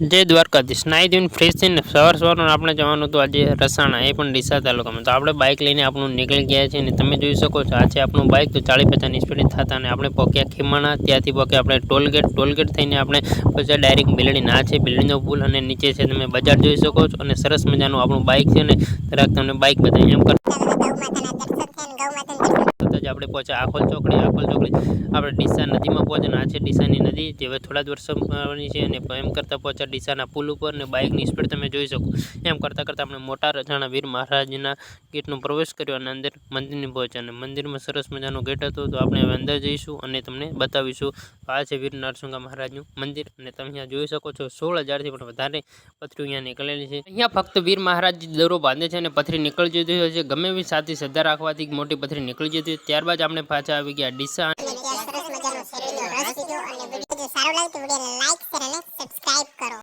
જય દ્વારકાધીશ. નાઈ ધોઈને ફ્રેશ થઈને સવાર સવારનું આપણે જવાનું હતું આજે રસાણા, એ પણ ડીસા તાલુકામાં. તો આપણે બાઇક લઈને આપણું નીકળી ગયા છે અને તમે જોઈ શકો છો આ છે આપણું બાઇક તો ચાળી પચાસની સ્પીડે થતા અને આપણે પોક્યા ખીમાણા, ત્યાંથી પહોંચ્યા આપણે ટોલગેટ. ટોલગેટ થઈને આપણે પછી ડાયરેક્ટ બિલડી ના છે, બિલડીનો પુલ અને નીચે છે તમે બજાર જોઈ શકો છો અને સરસ મજાનું આપણું બાઇક છે ને, જરાક તમને બાઇક બતાવી એમ કરતા તરત જ આપણે પહોંચ્યા. આખોલ ચોકડી આખોલ ચોકડી. આપણે ડીસા નદીમાં પહોંચ્યા આ છે ડીસાની નદી. જે હવે થોડા જ વર્ષોની છે અને એમ કરતાં પહોંચ્યા ડીસાના પુલ ઉપર ને બાઇકની સ્પીડ તમે જોઈ શકો. એમ કરતાં કરતાં આપણે મોટા રજાણા વીર મહારાજના ગેટનો પ્રવેશ કર્યો અને અંદર મંદિરની પહોંચ્યા. અને મંદિરમાં સરસ મજાનો ગેટ હતો. તો આપણે હવે અંદર જઈશું અને તમને બતાવીશું આ વીર નરસિંહા મહારાજનું મંદિર. અને તમે અહીંયા જોઈ શકો છો, સોળ હજારથી પણ વધારે પથરીઓ અહીંયા નીકળેલી છે. અહીંયા ફક્ત વીર મહારાજ દરો બાંધે છે અને પથરી નીકળી જતી હોય છે. ગમે એવી સાથે શ્રદ્ધા રાખવાથી મોટી પથરી નીકળી જતી હોય. ત્યારબાદ આપણે પાછા આવી ગયા ડીસા.